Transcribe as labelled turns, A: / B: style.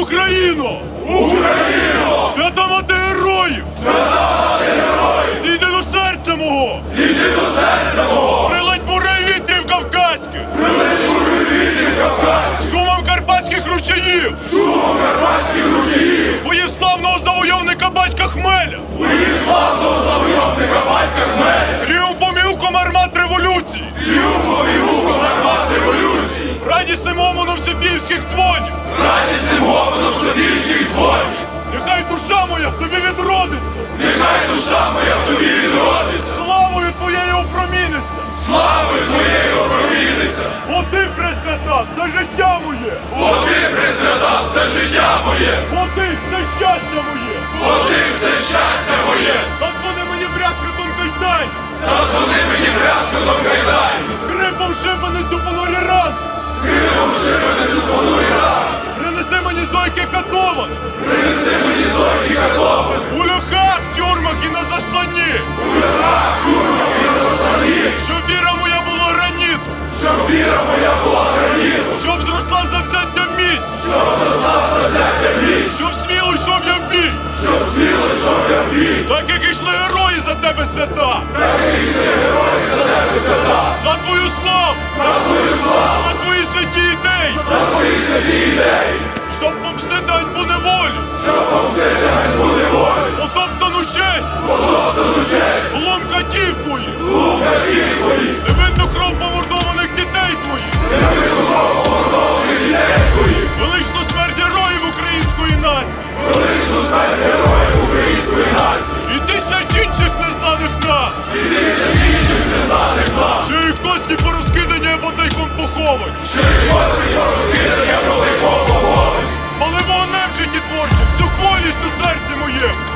A: Україно! Україно! Свята мати героїв! Свята Радісним омоном Софіївських дзвонів!
B: Радісним гомоном Софійських дзвонів,
A: Нехай душа моя в тобі відродиться,
B: нехай душа моя в тобі відродиться,
A: славою твоєю опроміниться,
B: славою твоєю опроміниться,
A: бо ти пресвята, все життя моє,
B: бо ти присвята все життя моє,
A: бо ти все щастя моє,
B: бо ти все щастя моє,
A: задзвони мені брязкотом кайдань,
B: задзвони мені брязкотом кайдані, Another one.
A: Так як ішли герої за тебе свята.
B: так як ще герої за тебе свята,
A: За твою славу!
B: за твою славу,
A: За твої святі ідеї!
B: за твої святі ідеї,
A: Щоб помстити дань неволі!
B: творчим, все повністю серце моє.